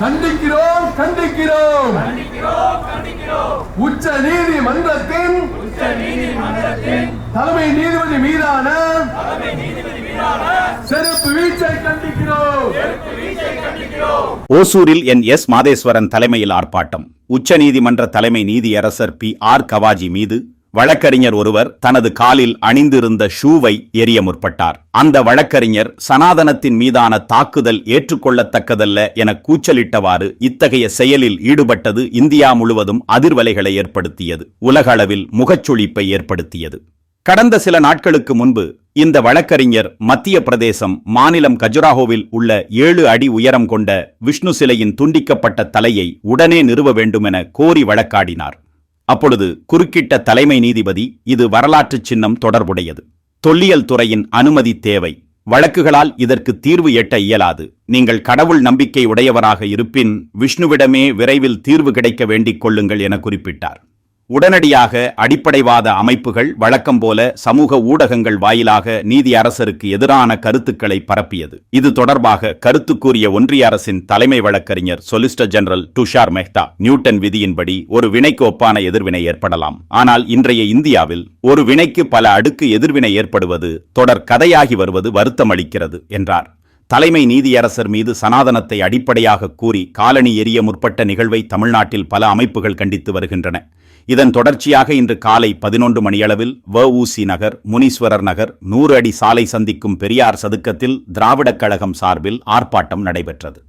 கண்டிக்கிறோம் கண்டிக்கிறோம். உச்ச நீதிமன்றத்தின் தலைமை நீதிபதி மீதான செருப்பு வீச்சை கண்டிக்கிறோம். ஓசூரில் என் எஸ் மாதேஸ்வரன் தலைமையில் ஆர்ப்பாட்டம். உச்சநீதிமன்ற தலைமை நீதியரசர் பி ஆர் கவாஜி மீது வழக்கறிஞர் ஒருவர் தனது காலில் அணிந்திருந்த ஷூவை எரிய முற்பட்டார். அந்த வழக்கறிஞர் சனாதனத்தின் மீதான தாக்குதல் ஏற்றுக்கொள்ளத்தக்கதல்ல என கூச்சலிட்டவாறு இத்தகைய செயலில் ஈடுபட்டது இந்தியா முழுவதும் அதிர்வலைகளை ஏற்படுத்தியது. உலக அளவில் ஏற்படுத்தியது. கடந்த சில நாட்களுக்கு முன்பு இந்த வழக்கறிஞர் மத்திய பிரதேசம் மாநிலம் கஜுராஹோவில் உள்ள ஏழு அடி உயரம் கொண்ட விஷ்ணு சிலையின் துண்டிக்கப்பட்ட தலையை உடனே நிறுவ வேண்டுமென கோரி வழக்காடினார். அப்பொழுது குறுக்கிட்ட தலைமை நீதிபதி இது வரலாற்று சின்னம் தொடர்புடையது. தொல்லியல் துறையின் அனுமதி தேவை. வழக்குகளால் இதற்கு தீர்வு எட்ட இயலாது. நீங்கள் கடவுள் நம்பிக்கை உடையவராக இருப்பின் விஷ்ணுவிடமே விரைவில் தீர்வு கிடைக்க வேண்டிக் கொள்ளுங்கள் என குறிப்பிட்டார். உடனடியாக அடிப்படைவாத அமைப்புகள் வழக்கம் போல சமூக ஊடகங்கள் வாயிலாக நீதி அரசருக்கு எதிரான கருத்துக்களை பரப்பியது. இது தொடர்பாக கருத்து கூறிய ஒன்றிய அரசின் தலைமை வழக்கறிஞர் solicitor general Tushar Mehta Newton விதியின்படி ஒரு வினைக்கு ஒப்பான எதிர்வினை ஏற்படலாம். ஆனால் இன்றைய இந்தியாவில் ஒரு வினைக்கு பல அடுக்கு எதிர்வினை ஏற்படுவது தொடர் கதையாகி வருவது வருத்தம் அளிக்கிறது என்றார். தலைமை நீதியரசர் மீது சனாதனத்தை அடிப்படையாக கூறி காலனி எரிய முற்பட்ட நிகழ்வை தமிழ்நாட்டில் பல அமைப்புகள் கண்டித்து வருகின்றன. இதன் தொடர்ச்சியாக இன்று காலை பதினொன்று மணியளவில் வஉசி நகர் முனீஸ்வரர் நகர் நூறு அடி சாலை சந்திக்கும் பெரியார் சதுக்கத்தில் திராவிடக் கழகம் சார்பில் ஆர்ப்பாட்டம் நடைபெற்றது.